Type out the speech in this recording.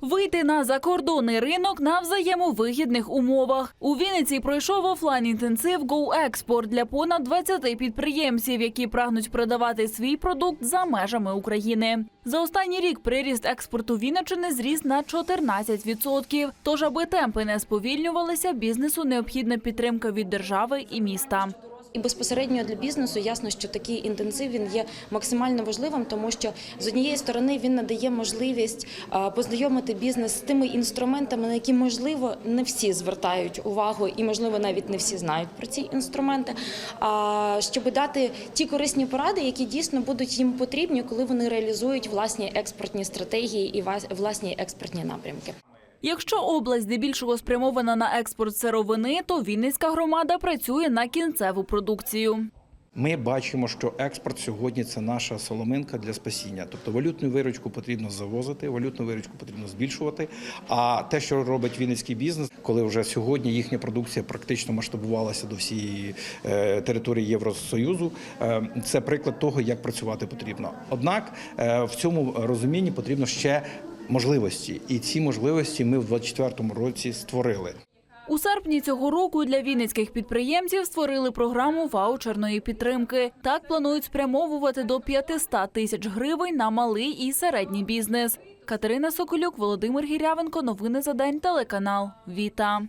Вийти на закордонний ринок на взаємовигідних умовах. У Вінниці пройшов офлайн-інтенсив Go Export для понад 20 підприємців, які прагнуть продавати свій продукт за межами України. За останній рік приріст експорту Вінничини зріс на 14%. Тож, аби темпи не сповільнювалися, бізнесу необхідна підтримка від держави і міста. І безпосередньо для бізнесу ясно, що такий інтенсив він є максимально важливим, тому що з однієї сторони він надає можливість познайомити бізнес з тими інструментами, на які можливо не всі звертають увагу, і можливо навіть не всі знають про ці інструменти. Щоб дати ті корисні поради, які дійсно будуть їм потрібні, коли вони реалізують власні експортні стратегії і власні експортні напрямки. Якщо область здебільшого спрямована на експорт сировини, то Вінницька громада працює на кінцеву продукцію. Ми бачимо, що експорт сьогодні це наша соломинка для спасіння. Тобто валютну виручку потрібно завозити, валютну виручку потрібно збільшувати. А те, що робить вінницький бізнес, коли вже сьогодні їхня продукція практично масштабувалася до всієї е, території Євросоюзу, е, це приклад того, як працювати потрібно. Однак е, в цьому розумінні потрібно ще можливості, і ці можливості ми в 2024 році створили. У серпні цього року для вінницьких підприємців створили програму ваучерної підтримки. Так планують спрямовувати до 500 тисяч гривень на малий і середній бізнес. Катерина Соколюк, Володимир Гірявенко. Новини за день. Телеканал Віта.